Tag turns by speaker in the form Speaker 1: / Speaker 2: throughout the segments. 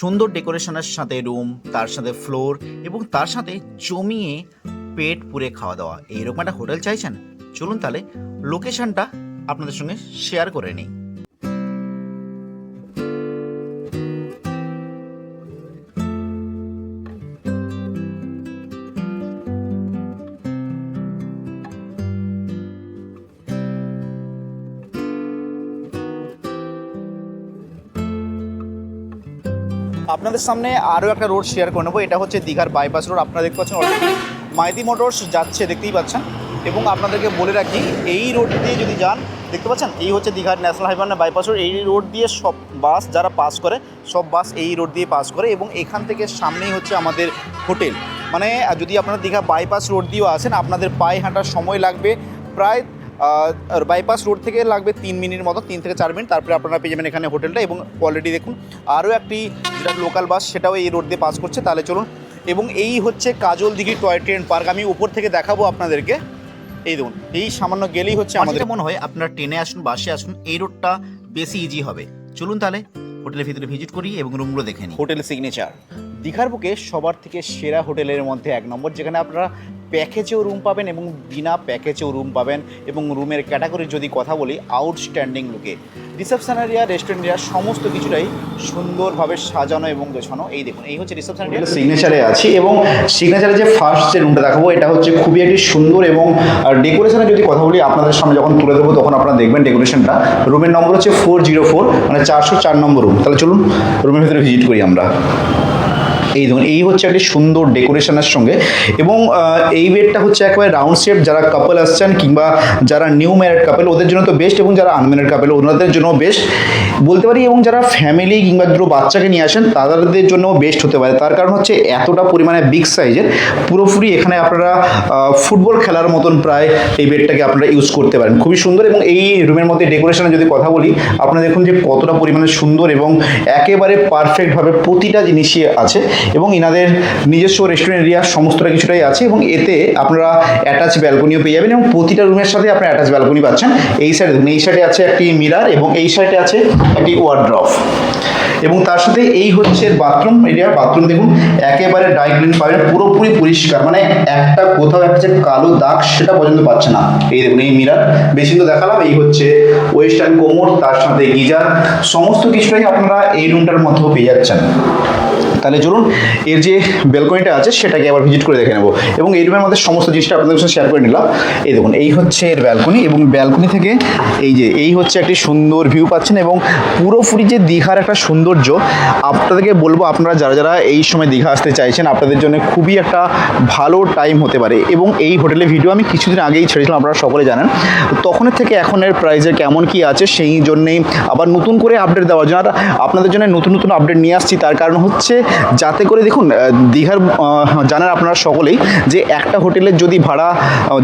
Speaker 1: সুন্দর ডেকোরেশনের সাথে রুম, তার সাথে ফ্লোর এবং তার সাথে জমিয়ে পেট পুরে খাওয়া দাওয়া। এইরকম একটা হোটেল চাইছেন? চলুন তাহলে লোকেশনটা আপনাদের সঙ্গে শেয়ার করে নিই। আপনাদের সামনে আরও একটা রোড শেয়ার করে নেব। এটা হচ্ছে দীঘার বাইপাস রোড আপনারা দেখতে পাচ্ছেন মাইতি মোটরস যাচ্ছে, দেখতেই পাচ্ছেন। এবং আপনাদেরকে বলে রাখি, এই রোড দিয়ে যদি যান, দেখতে পাচ্ছেন? এই হচ্ছে দীঘার ন্যাশনাল হাইওয়ে বাইপাস রোড এই রোড দিয়ে সব বাস যারা পাস করে, সব বাস এই রোড দিয়ে পাস করে এবং এখান থেকে সামনেই হচ্ছে আমাদের হোটেল। মানে যদি আপনারা দীঘা বাইপাস রোড দিয়েও আসেন, আপনাদের পায়ে হাঁটার সময় লাগবে। প্রায় বাইপাস রোড থেকে লাগবে তিন মিনিট মতো তিন থেকে চার মিনিট। তারপরে আপনারা পেয়ে যাবেন এখানে হোটেলটা এবং অলরেডি দেখুন আরও একটি যেটা লোকাল বাস সেটাও এই রোড দিয়ে পাস করছে। তাহলে চলুন এবং এই হচ্ছে Kajal Dighi toy train park আমি উপর থেকে দেখাবো আপনাদেরকে। এই দেখুন এই সামান্য গেলেই হচ্ছে আমাদের মনে হয় আপনারা ট্রেনে আসুন বাসে আসুন এই রোডটা বেশি ইজি হবে। চলুন তাহলে হোটেলের ভিতরে ভিজিট করি এবং রুমগুলো দেখে নিই। হোটেল সিগনেচার দীঘার বুকে সবার থেকে সেরা হোটেলের মধ্যে এক নম্বর যেখানে আপনারা প্যাকেজেও রুম পাবেন এবং বিনা প্যাকেজেও রুম পাবেন এবং রুমের ক্যাটাগরির যদি কথা বলি আউটস্ট্যান্ডিং লুকে রিসেপশন এরিয়া রেস্টুরেন্ট এরিয়া সমস্ত কিছুটাই সুন্দরভাবে সাজানো এবং গোছানো। এই দেখুন, এই হচ্ছে রিসেপশন এরিয়া সিগনেচারে আছি এবং সিগনেচারে যে ফার্স্ট যে রুমটা দেখাবো, এটা হচ্ছে খুবই একটি সুন্দর এবং ডেকোরেশনের যদি কথা বলি, আপনাদের সামনে যখন তুলে দেবো তখন আপনারা দেখবেন ডেকোরেশনটা রুমের নম্বর হচ্ছে ফোর জিরো ফোর মানে চারশো চার নম্বর রুম তাহলে চলুন রুমের ভিতরে ভিজিট করি আমরা। এই দেখুন, এই হচ্ছে একটি সুন্দর ডেকোরেশনের সঙ্গে। এবং এই বেডটা হচ্ছে একেবারে রাউন্ড শেপ যারা কাপল আসছেন কিংবা যারা নিউ ম্যারেড কাপল ওদের জন্য তো বেস্ট এবং যারা আনম্যারেড কাপল ওনাদের জন্য বেস্ট বলতে পারি এবং যারা ফ্যামিলি কিংবা দুটো বাচ্চাকে নিয়ে আসেন, তাদের জন্য বেস্ট হতে পারে। তার কারণ হচ্ছে এতটা পরিমাণে বিগ সাইজের পুরোপুরি এখানে আপনারা ফুটবল খেলার মতন প্রায় এই বেডটাকে আপনারা ইউজ করতে পারেন। খুবই সুন্দর এবং এই রুমের মধ্যে ডেকোরেশনে যদি কথা বলি, আপনারা দেখুন যে কতটা পরিমাণে সুন্দর এবং একেবারে পারফেক্টভাবে প্রতিটা জিনিসই আছে এবং ইনাদের নিজস্ব রেস্টুরেন্ট এরিয়া সমস্তটা কিছুটাই আছে এবং এতে আপনারা অ্যাটাচ ব্যালকনিও পেয়ে যাবেন এবং প্রতিটা রুমের সাথে আপনারা অ্যাটাচ ব্যালকনি পাচ্ছেন। এই সাইডে এই সাইডে আছে একটি মিরার এবং এই সাইডে আছে একটি ওয়ার্ড্রফ এবং তার সাথে এই হচ্ছে বাথরুম এরিয়া বাথরুম দেখুন, একেবারে ড্রাই ক্লিন পাবেন, পুরোপুরি পরিষ্কার। মানে একটা কোথাও একটা যে কালো দাগ, সেটা পর্যন্ত পাচ্ছে না। এই দেখুন, এই মিরার বেশি তো দেখালাম, এই হচ্ছে ওয়েস্টার্ন কোমর, তার সাথে গিজার। সমস্ত কিছুটাই আপনারা এই রুমটার মধ্যেও পেয়ে যাচ্ছেন। তাহলে চলুন, এর যে ব্যালকনিটা আছে, সেটাকে আবার ভিজিট করে দেখে নেব। এবং এই রুমের মধ্যে সমস্ত জিনিসটা আপনাদের সাথে শেয়ার করে নিলাম। এই দেখুন, এই হচ্ছে এর ব্যালকনি এবং ব্যালকনি থেকে এই যে, এই হচ্ছে একটি সুন্দর ভিউ পাচ্ছেন এবং পুরোপুরি যে দীঘার একটা সৌন্দর্য। আপনাদেরকে বলব, আপনারা যারা যারা এই সময় দীঘা আসতে চাইছেন, আপনাদের জন্য খুবই একটা ভালো টাইম হতে পারে। এবং এই হোটেলের ভিডিও আমি কিছুদিন আগেই ছেড়েছিলাম, আপনারা সকলে জানেন। তখনের থেকে এখনের প্রাইসের কেমন কি আছে, সেই জন্যেই আবার নতুন করে আপডেট দেওয়ার জন্য। আপনাদের জন্য নতুন নতুন আপডেট নিয়ে আসছি, তার কারণ হচ্ছে যাতে করে দেখুন দীঘার জানেন আপনারা সকলেই যে একটা হোটেলের যদি ভাড়া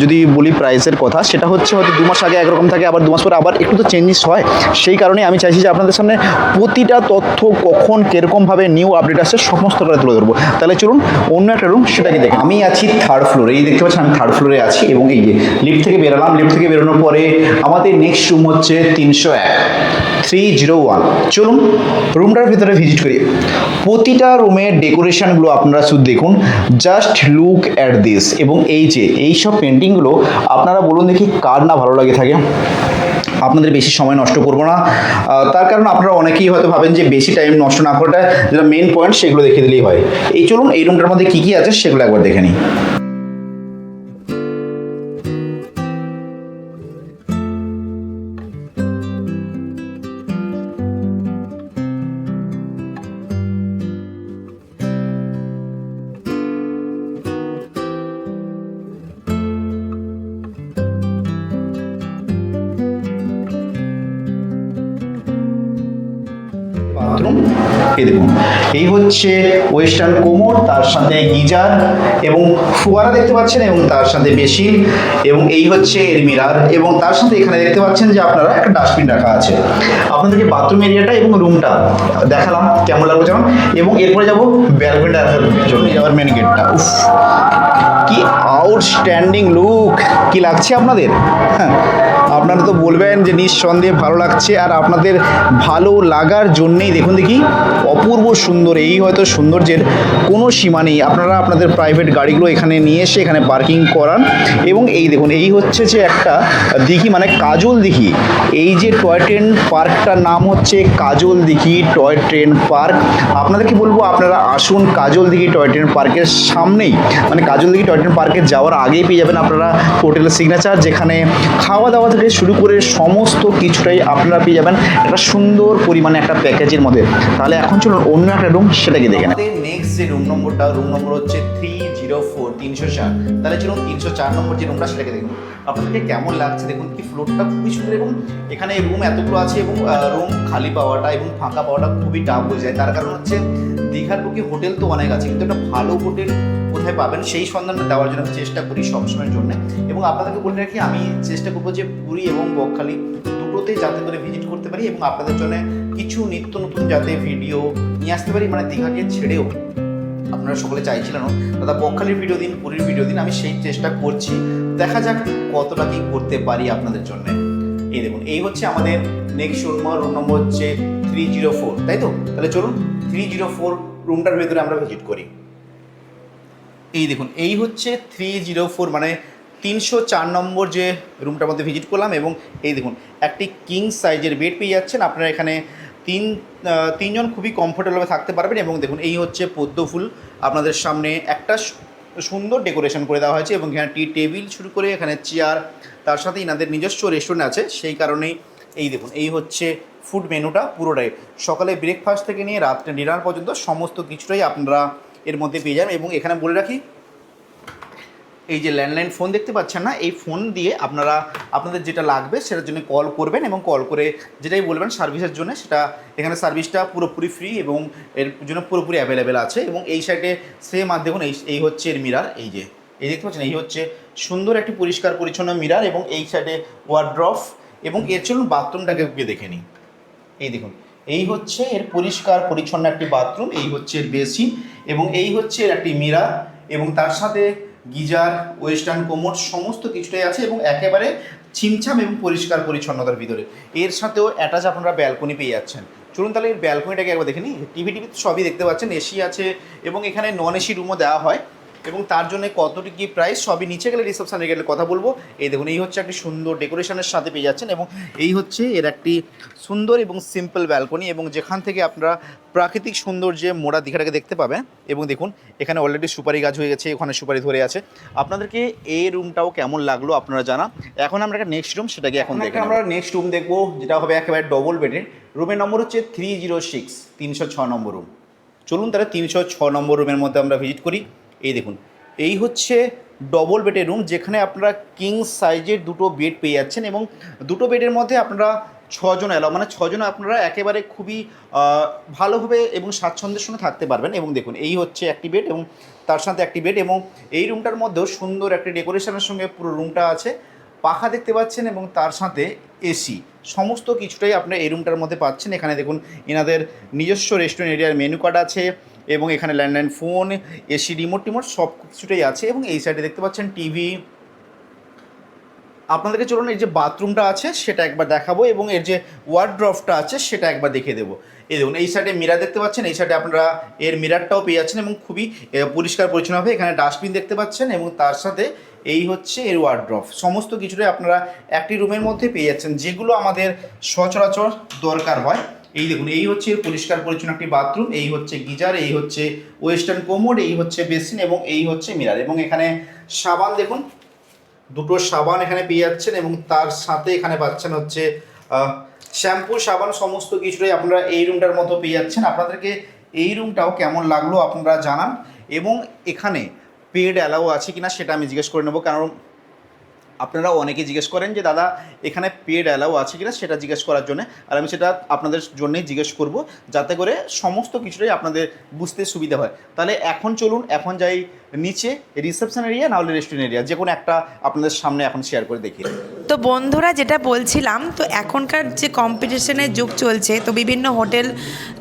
Speaker 1: যদি বলি প্রাইসের কথা, সেটা হচ্ছে হয়তো দু মাস আগে একরকম থাকে, আবার দু মাস পরে আবার একটু তো চেঞ্জেস হয়। সেই কারণে আমি চাইছি যে আপনাদের সামনে প্রতিটা তথ্য কখন, কীরকমভাবে নিউ আপডেট আসছে সমস্ত করে তুলে ধরবো। তাহলে চলুন, অন্য একটা রুম সেটাকে দেখি আমি আছি থার্ড ফ্লোরে এই দেখতে পাচ্ছেন, আমি থার্ড ফ্লোরে আছি এবং এই যে লিফট থেকে বেরোলাম। লিফট থেকে বেরোনোর পরে আমাদের নেক্সট রুম হচ্ছে তিনশো এক থ্রি জিরো ওয়ান চলুন রুমটার ভিতরে ভিজিট করি। প্রতিটা রুমের ডেকোরেশনগুলো আপনারা শুধু দেখুন। জাস্ট লুক অ্যাট দিস এবং এই যে, এইসব পেন্টিংগুলো আপনারা বলুন দেখি কার না ভালো লাগে থাকে। আপনাদের বেশি সময় নষ্ট করব না। তার কারণ আপনারা অনেকেই হয়তো ভাবেন যে বেশি টাইম নষ্ট না করাটা যেটা মেন পয়েন্ট সেগুলো দেখে দিলেই হয়। এই চলুন এই রুমটার মধ্যে কী কী আছে সেগুলো একবার দেখে নিই। বাথরুম এই দেখুন, এই হচ্ছে ওয়েস্টার্ন কোমর, তার সাথে গিজার এবং ফোয়ারা দেখতে পাচ্ছেন এবং তার সাথে বেসিন এবং এই হচ্ছে এর মিরার এবং তার সাথে এখানে দেখতে পাচ্ছেন যে আপনারা একটা ডাস্টবিন রাখা আছে। আপনাদেরকে বাথরুম এরিয়াটা এবং রুমটা দেখালাম, কেমন লাগবে যেমন এবং এরপরে যাব ব্যালকনিটা জন্য যাওয়ার মেন গেটটা উফ, কি আউটস্ট্যান্ডিং লুক কি লাগছে আপনাদের? হ্যাঁ আপনারা তো বলবেন যে নিঃসন্দেহে ভালো লাগছে আর আপনাদের ভালো লাগার জন্যেই দেখুন দেখি অপূর্ব সুন্দর, এই হয়তো সৌন্দর্যের কোনো সীমা নেই। আপনারা আপনাদের প্রাইভেট গাড়িগুলো এখানে নিয়ে এসে এখানে পার্কিং করান এবং এই দেখুন, এই হচ্ছে যে একটা দিঘি মানে কাজল দিঘি। এই যে টয় ট্রেন পার্কটার নাম হচ্ছে Kajal Dighi toy train park আপনাদেরকে বলব, আপনারা আসুন কাজল দিঘি টয় ট্রেন পার্কের সামনেই। মানে কাজল দিঘি টয় ট্রেন পার্কে যাওয়ার আগেই পেয়ে যাবেন আপনারা হোটেলের সিগনেচার যেখানে খাওয়া দাওয়া থেকে শুরু করে সমস্ত কিছুটাই আপনারা পেয়ে যাবেন একটা সুন্দর পরিমাণে একটা প্যাকেজের মধ্যে। তাহলে এখন চলুন অন্য একটা রুম সেটাকে দেখে নেন নেক্সট যে রুম নম্বরটা রুম নম্বর হচ্ছে থ্রি জিরো ফোর তিনশো চার। তাহলে চলুন তিনশো চার নম্বর যে রুমটা সেটাকে দেখুন আপনাদেরকে কেমন লাগছে দেখুন, কি ফ্লোরটা খুবই সুন্দর এবং এখানে রুম এতগুলো আছে এবং রুম খালি পাওয়াটা এবং ফাঁকা পাওয়াটা খুবই টাফ হয়ে যায়। তার কারণ হচ্ছে দীঘার বুকে হোটেল তো অনেক আছে, কিন্তু একটা ভালো হোটেল কোথায় পাবেন সেই সন্ধানটা দেওয়ার জন্য চেষ্টা করি সবসময়ের জন্য। এবং আপনাদেরকে বলে রাখি, আমি চেষ্টা করব যে পুরী এবং বকখালি দুটোতেই যাতে করে ভিজিট করতে পারি এবং আপনাদের জন্য কিছু নিত্য নতুন যাতে ভিডিও নিয়ে আসতে পারি মানে দীঘাকে ছেড়েও আপনারা সকলে চাইছিলেন দাদা, বকখালির ভিডিও দিন, পুরীর ভিডিও দিন, আমি সেই চেষ্টা করছি। দেখা যাক কতটা কি করতে পারি আপনাদের জন্য। এই দেখুন, এই হচ্ছে আমাদের নেক্সট রুম রুম নম্বর হচ্ছে থ্রি জিরো ফোর তাই তো? তাহলে চলুন থ্রি জিরো ফোর রুমটার ভেতরে আমরা ভিজিট করি। এই দেখুন, এই হচ্ছে থ্রি জিরো ফোর মানে তিনশো চার নম্বর যে রুমটার মধ্যে ভিজিট করলাম এবং এই দেখুন, একটি কিং সাইজের বেড পেয়ে যাচ্ছেন। আপনারা এখানে তিন তিনজন খুবই কমফোর্টেবলভাবে থাকতে পারবেন এবং দেখুন, এই হচ্ছে পদ্ম ফুল। আপনাদের সামনে একটা সুন্দর ডেকোরেশন করে দেওয়া হয়েছে এবং এখানে টি টেবিল শুরু করে এখানে চেয়ার তার সাথে এনাদের নিজস্ব রেস্টুরেন্ট আছে। সেই কারণেই এই দেখুন, এই হচ্ছে ফুড মেনুটা পুরোটাই। সকালে ব্রেকফাস্ট থেকে নিয়ে রাত্রে ডিনার পর্যন্ত সমস্ত কিছুটাই আপনারা এর মধ্যে পেয়ে যাবেন এবং এখানে বলে রাখি, এই যে ল্যান্ডলাইন ফোন দেখতে পাচ্ছেন না, এই ফোন দিয়ে আপনারা, আপনাদের যেটা লাগবে সেটার জন্য কল করবেন এবং কল করে যেটাই বলবেন সার্ভিসের জন্য, সেটা এখানে সার্ভিসটা পুরোপুরি ফ্রি এবং এর জন্য পুরোপুরি অ্যাভেলেবেল আছে এবং এই সাইডে সেম আর দেখুন, এই এই হচ্ছে এর মিরার এই যে, এই দেখতে পাচ্ছেন, এই হচ্ছে সুন্দর একটি পরিষ্কার পরিচ্ছন্ন মিরার এবং এই সাইডে ওয়ার্ড্রফ এবং এর চলুন বাথরুমটাকে গিয়ে দেখে নিই। এই দেখুন এই হচ্ছে এর পরিষ্কার পরিচ্ছন্ন একটি বাথরুম, এই হচ্ছে এর বেসিন এবং এই হচ্ছে এর একটি মিরা এবং তার সাথে গিজার, ওয়েস্টার্ন কোমোড সমস্ত কিছুটাই আছে এবং একেবারে ছিমছাম এবং পরিষ্কার পরিচ্ছন্নতার ভিতরে। এর সাথেও অ্যাটাচ আপনারা ব্যালকনি পেয়ে যাচ্ছেন। চলুন তাহলে এর ব্যালকনিটাকে একবার দেখে নিই। টিভি টিভি সবই দেখতে পাচ্ছেন এসি আছে এবং এখানে নন এসি রুমও দেওয়া হয়। এবং তার জন্য কতটি কি প্রাইস সবই নিচে গেলে রিসেপশনে গেলে কথা বলব। এই দেখুন এই হচ্ছে একটি সুন্দর ডেকোরেশনের সাথে পেয়ে যাচ্ছেন এবং এই হচ্ছে এর একটি সুন্দর এবং সিম্পল ব্যালকনি এবং যেখান থেকে আপনারা প্রাকৃতিক সৌন্দর্যে মোড়া দীঘাটাকে দেখতে পাবেন। এবং দেখুন এখানে অলরেডি সুপারি গাছ হয়ে গেছে ওখানে সুপারি ধরে আছে। আপনাদেরকে এই রুমটাও কেমন লাগল আপনারা জানা। এখন আমরা একটা নেক্সট রুম সেটাকে এখন দেখে আমরা নেক্সট রুম দেখব যেটা হবে একেবারে ডবল বেডের রুমের নম্বর হচ্ছে থ্রি জিরো সিক্স তিনশো ছ নম্বর রুম চলুন তাহলে তিনশো ছ নম্বর রুমের মধ্যে আমরা ভিজিট করি। এই দেখুন, এই হচ্ছে ডবল বেডের রুম যেখানে আপনারা কিং সাইজের দুটো বেড পেয়ে যাচ্ছেন এবং দুটো বেডের মধ্যে আপনারা ছজন এলাও মানে ছজন আপনারা একেবারে খুবই ভালোভাবে এবং স্বাচ্ছন্দ্যের সঙ্গে থাকতে পারবেন। এবং দেখুন, এই হচ্ছে একটি বেড এবং তার সাথে একটি বেড এবং এই রুমটার মধ্যেও সুন্দর একটি ডেকোরেশনের সঙ্গে পুরো রুমটা আছে। পাখা দেখতে পাচ্ছেন এবং তার সাথে এসি সমস্ত কিছুটাই আপনারা এই রুমটার মধ্যে পাচ্ছেন। এখানে দেখুন, এনাদের নিজস্ব রেস্টুরেন্ট এরিয়ার মেনু কার্ড আছে। এবং এখানে ল্যান্ডলাইন ফোন এসি রিমোট টিমোট সব কিছুটাই আছে এবং এই সাইডে দেখতে পাচ্ছেন টিভি। আপনাদেরকে চলুন এই যে বাথরুমটা আছে সেটা একবার দেখাবো এবং এর যে ওয়ার্ড্রফটা আছে সেটা একবার দেখিয়ে দেবো। এই দেখুন, এই সাইডে মিরার দেখতে পাচ্ছেন, এই সাইডে আপনারা এর মিরারটাও পেয়ে যাচ্ছেন এবং খুবই পরিষ্কার পরিচ্ছন্নভাবে এখানে ডাস্টবিন দেখতে পাচ্ছেন এবং তার সাথে এই হচ্ছে এর ওয়ার্ড্রফ সমস্ত কিছুটাই আপনারা একটি রুমের মধ্যে পেয়ে যাচ্ছেন, যেগুলো আমাদের সচরাচর দরকার হয়। এই দেখুন, এই হচ্ছে পরিষ্কার পরিচ্ছন্ন একটি বাথরুম, এই হচ্ছে গিজার, এই হচ্ছে ওয়েস্টার্ন কোমোড, এই হচ্ছে বেসিন এবং এই হচ্ছে মিরার। এবং এখানে সাবান দেখুন, দুটো সাবান এখানে পেয়ে যাচ্ছেন এবং তার সাথে এখানে পাচ্ছেন হচ্ছে শ্যাম্পু, সাবান সমস্ত কিছুটাই আপনারা এই রুমটার মতো পেয়ে যাচ্ছেন। আপনাদেরকে এই রুমটাও কেমন লাগল আপনারা জানান। এবং এখানে পেড অ্যালাও আছে কিনা সেটা আমি জিজ্ঞেস করে নেব, কারণ আপনারা অনেকে জিজ্ঞেস করেন যে, দাদা, এখানে পেড অ্যালাও আছে কিনা? সেটা জিজ্ঞেস করার জন্য। আর আমি সেটা আপনাদের জন্যই জিজ্ঞেস করব, যাতে করে সমস্ত কিছুটাই আপনাদের বুঝতে সুবিধা হয়। তাহলে এখন চলুন, এখন যাই নিচে রিসেপশন এরিয়া নাহলে রেস্টুরেন্ট এরিয়া যে কোনো একটা আপনাদের সামনে এখন শেয়ার করে দেখি।
Speaker 2: তো বন্ধুরা, যেটা বলছিলাম, তো এখনকার যে কম্পিটিশনের যুগ চলছে, তো বিভিন্ন হোটেল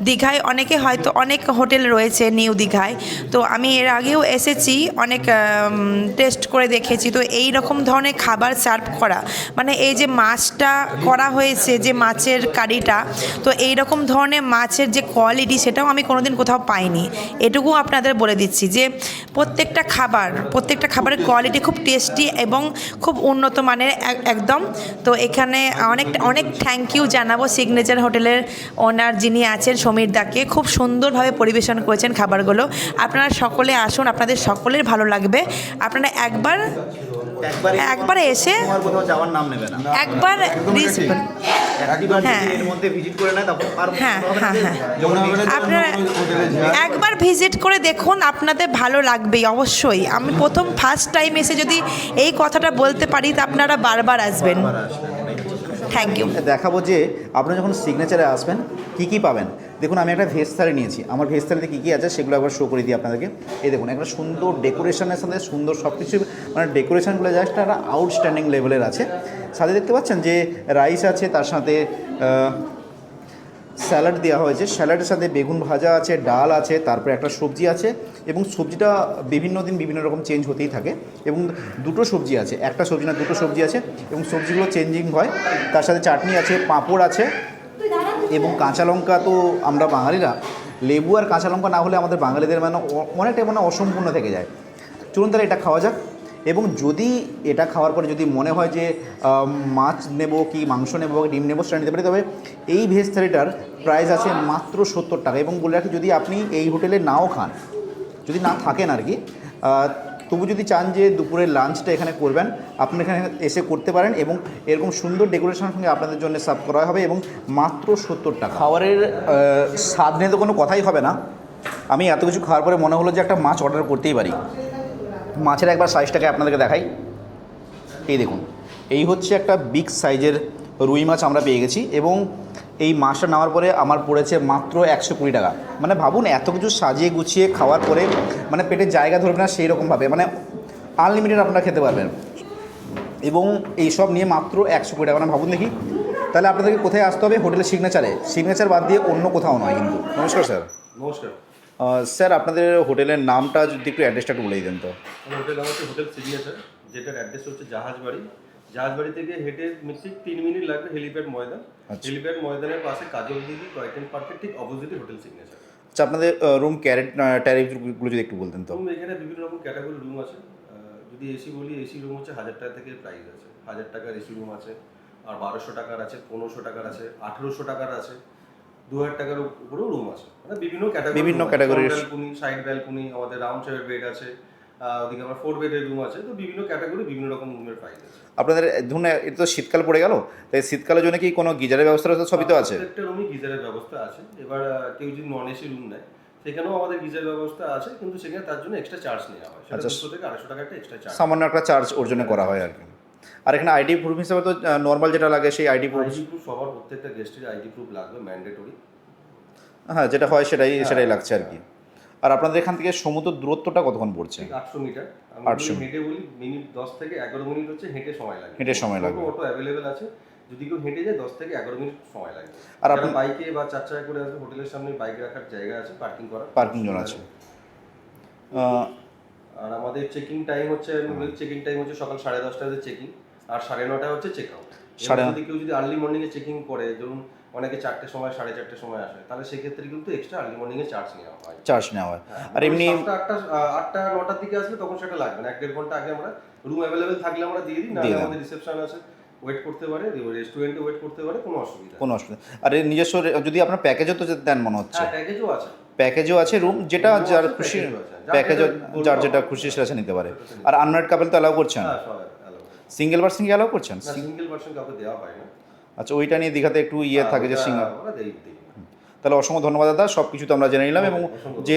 Speaker 2: দীঘায় অনেকে হয়তো অনেক হোটেল রয়েছে নিউ দীঘায়। তো আমি এর আগেও এসেছি, অনেক টেস্ট করে দেখেছি। তো এই রকম ধরনের খাবার সার্ভ করা। মানে এই যে মাছটা করা হয়েছে, যে মাছের কারিটা, তো এই রকম ধরনের মাছের যে কোয়ালিটি সেটাও আমি কোনোদিন কোথাও পাইনি। এটুকু আপনাদের বলে দিচ্ছি যে প্রত্যেকটা খাবার, প্রত্যেকটা খাবারের কোয়ালিটি খুব টেস্টি এবং খুব উন্নত মানের একদম। তো এখানে অনেক অনেক থ্যাংক ইউ জানাব সিগনেচার হোটেলের ওনার যিনি আছেন সমীর দাকে। খুব সুন্দরভাবে পরিবেশন করেছেন খাবারগুলো। আপনারা সকলে আসুন, আপনাদের সকলের ভালো লাগবে। আপনারা একবার
Speaker 1: একবার
Speaker 2: এসে
Speaker 1: যাওয়ার নাম নেবে না।
Speaker 2: একবার হ্যাঁ। হ্যাঁ, হ্যাঁ, আপনারা একবার ভিজিট করে দেখুন আপনাদের ভালো লাগবেই অবশ্যই। আমি প্রথম ফার্স্ট টাইম এসে যদি এই কথাটা বলতে পারি তা আপনারা বারবার আসবেন। থ্যাংক ইউ
Speaker 1: দেখাবো যে আপনারা যখন সিগনেচারে আসবেন কি কি পাবেন? দেখুন আমি একটা ভেজ থালি নিয়েছি। আমার ভেজ থালিতে কী কী আছে সেগুলো একবার শো করে দিই আপনাদেরকে। এই দেখুন একটা সুন্দর ডেকোরেশনের সাথে সুন্দর সব কিছু মানে ডেকোরেশনগুলো জাস্ট একটা আউটস্ট্যান্ডিং লেভেলের আছে। সাথে দেখতে পাচ্ছেন যে রাইস আছে, তার সাথে স্যালাড দেওয়া হয়েছে। স্যালাডের সাথে বেগুন ভাজা আছে, ডাল আছে, তারপরে একটা সবজি আছে এবং সবজিটা বিভিন্ন দিন বিভিন্ন রকম চেঞ্জ হতেই থাকে এবং দুটো সবজি আছে। একটা সবজি না, দুটো সবজি আছে এবং সবজিগুলো চেঞ্জিং হয়। তার সাথে চাটনি আছে, পাঁপড় আছে এবং কাঁচা লঙ্কা তো আমরা বাঙালিরা, লেবু আর কাঁচা লঙ্কা না হলে আমাদের বাঙালিদের মানে অ- অনেকটা মানে অসম্পূর্ণ থেকে যায়। চলুন তাহলে এটা খাওয়া যাক। এবং যদি এটা খাওয়ার পরে যদি মনে হয় যে মাছ নেব কি মাংস নেব বা ডিম নেব সেটা নিতে পারি, তবে এই ভেজ থালিটার প্রাইস আছে মাত্র সত্তর টাকা। এবং বলে রাখি, যদি আপনি এই হোটেলে নাও খান, যদি না থাকেন আর কি তবু যদি চান যে দুপুরের লাঞ্চটা এখানে করবেন, আপনি এখানে এসে করতে পারেন এবং এরকম সুন্দর ডেকোরেশনের সঙ্গে আপনাদের জন্য সার্ভ করা হবে এবং মাত্র সত্তর টাকা। খাবারের স্বাদ নিয়ে তো কোনো কথাই হবে না। আমি এত কিছু খাওয়ার পরে মনে হলো যে একটা মাছ অর্ডার করতেই পারি। মাছের একবার সাইজটাকে আপনাদেরকে দেখাই। এই দেখুন, এই হচ্ছে একটা বিগ সাইজের রুই মাছ আমরা পেয়ে গেছি এবং এই মাছটা নেওয়ার পরে আমার পড়েছে মাত্র একশো কুড়ি টাকা। মানে ভাবুন, এত কিছু সাজিয়ে গুছিয়ে খাওয়ার পরে মানে পেটের জায়গা ধরবে না সেই রকমভাবে মানে আনলিমিটেড আপনারা খেতে পারবেন। এবং এই সব নিয়ে মাত্র একশো কুড়ি টাকা। মানে ভাবুন দেখি, তাহলে আপনাদেরকে কোথায় আসতে হবে? হোটেলের সিগনেচারে সিগনেচার বাদ দিয়ে অন্য কোথাও নয় কিন্তু। নমস্কার, স্যার।
Speaker 3: নমস্কার।
Speaker 1: স্যার আপনাদের হোটেলের নামটা যদি একটু অ্যাড্রেসটা একটু বলে দিতেন তো।
Speaker 3: হোটেল হচ্ছে হোটেল সিগনেচার যেটার অ্যাড্রেস হচ্ছে জাহাজবাড়ি। জাহাজবাড়ি থেকে হেঁটে ঠিক তিন মিনিট লাগবে হেলিপ্যাড ময়দান।
Speaker 1: আচ্ছা।
Speaker 3: হেলিপ্যাড ময়দানের পাশে কাজল দিঘি টয় ট্রেন পার্কের ঠিক অপোজিটে হোটেল সিগনেচার
Speaker 1: আচ্ছা আপনাদের রুম ক্যারেট ট্যারিফগুলো যদি একটু বলতেন তো।
Speaker 3: রুম এখানে বিভিন্ন রকম ক্যাটাগরি রুম আছে। যদি এসি বলি এসি রুম হচ্ছে হাজার টাকা থেকে প্রাইস আছে। হাজার টাকার এসি রুম আছে আর বারোশো টাকার আছে পনেরোশো টাকার আছে আঠেরোশো টাকার আছে। দু হাজার টাকার উপরেও রুম আছে। মানে বিভিন্ন ক্যাটাগরি
Speaker 1: বিভিন্ন category র-
Speaker 3: ব্যালকনি সাইড ব্যালকনি আমাদের রাউন্ড শেপের বেড আছে ওদিকে আমার ফোর বেডের রুম আছে। তো বিভিন্ন ক্যাটাগরি বিভিন্ন রকম রুমের প্রাইস আছে।
Speaker 1: আপনাদের ধরুন এটা তো শীতকাল পড়ে গেল। তাই শীতকালের জন্য কি কোনো গিজারের ব্যবস্থা তো সবই তো আছে।
Speaker 3: প্রত্যেকটা রুমে গিজারের ব্যবস্থা আছে। এবার কেউ যদি নন এসি রুম নেয় সেখানেও আমাদের গিজার ব্যবস্থা আছে কিন্তু সেখানে তার জন্য এক্সট্রা চার্জ নেওয়া হয়। সেটা
Speaker 1: আচ্ছা।
Speaker 3: দুশো থেকে আড়াইশো টাকা একটা এক্সট্রা চার্জ
Speaker 1: সামান্য একটা চার্জ ওর জন্য করা হয় আর কি। আর এখানে আইডি প্রুফ হিসাবে তো নর্মাল যেটা লাগে সেই আইডি প্রুফ
Speaker 3: আইডি প্রুফ সবার প্রত্যেকটা গেস্টের আইডি প্রুফ লাগবে ম্যান্ডেটরি
Speaker 1: হ্যাঁ যেটা হয় সেটাই সেটাই লাগছে আর কি। আর আপনাদের এখান থেকে সমুদ্র দূরত্বটা কতক্ষণ পড়ছে?
Speaker 3: আটশো মিটার। আমি
Speaker 1: 800
Speaker 3: যদি হেঁটে বলি মিনিট দশ থেকে এগারো মিনিট হচ্ছে হেঁটে সময় লাগে।
Speaker 1: হেঁটে সময় লাগে
Speaker 3: অটো অ্যাভেলেবেল আছে। যদি কেউ হেঁটে যায় দশ থেকে এগারো মিনিট সময় লাগে।
Speaker 1: আর
Speaker 3: আর
Speaker 1: আপনি-
Speaker 3: বাইকে বা চার চাকা করে আসবে হোটেলের সামনে বাইক রাখার জায়গা আছে পার্কিং করার।
Speaker 1: পার্কিং জোন আছে।
Speaker 3: আর আমাদের চেকিং টাইম হচ্ছে চেকিং টাইম হচ্ছে সকাল সাড়ে দশটাতে চেকিং আর সাড়ে নটা হচ্ছে চেক আউট যদি কেউ যদি আর্লি মর্নিংয়ে চেকিং করে ধরুন অনেকে চারটে সময় সাড়ে চারটে সময় আসে তাহলে সেক্ষেত্রে কিন্তু এক্সট্রা আর্লি মর্নিংয়ে চার্জ নেওয়া হয়।
Speaker 1: চার্জ নেওয়া হয়। আর এমনি
Speaker 3: আটটা আটটা নটার দিকে আসলে তখন সেটা লাগবে না। এক দেড় ঘণ্টা আগে আমরা রুম অ্যাভেলেবেল থাকলে আমরা দিয়ে দিই
Speaker 1: না
Speaker 3: আমাদের রিসেপশন আছে ওয়েট করতে পারে রেস্টুরেন্টে ওয়েট করতে পারে কোনো অসুবিধা
Speaker 1: কোনো অসুবিধা। আর নিজস্ব যদি আপনার প্যাকেজও তো দেন মনে হচ্ছে।
Speaker 3: হ্যাঁ প্যাকেজও আছে।
Speaker 1: প্যাকেজও আছে রুম যেটা যার খুশি
Speaker 3: প্যাকেজ যার
Speaker 1: প্যাকেজও
Speaker 3: যেটা
Speaker 1: যার যেটা খুশি সেটা নিতে পারে। আর আনমেরিড কাপেল তো অ্যালাউ করছেন
Speaker 3: হ্যাঁ।
Speaker 1: সিঙ্গেল পার্সন কি অ্যালাউ করছেন
Speaker 3: সিঙ্গেল পার্সন কাউকে দেওয়া হয় না।
Speaker 1: আচ্ছা ওইটা নিয়ে দীঘাতে একটু ইয়ে থাকে যে সিঙ্গেল তাহলে অসংখ্য ধন্যবাদ দাদা সব কিছু তো আমরা জেনে নিলাম এবং যে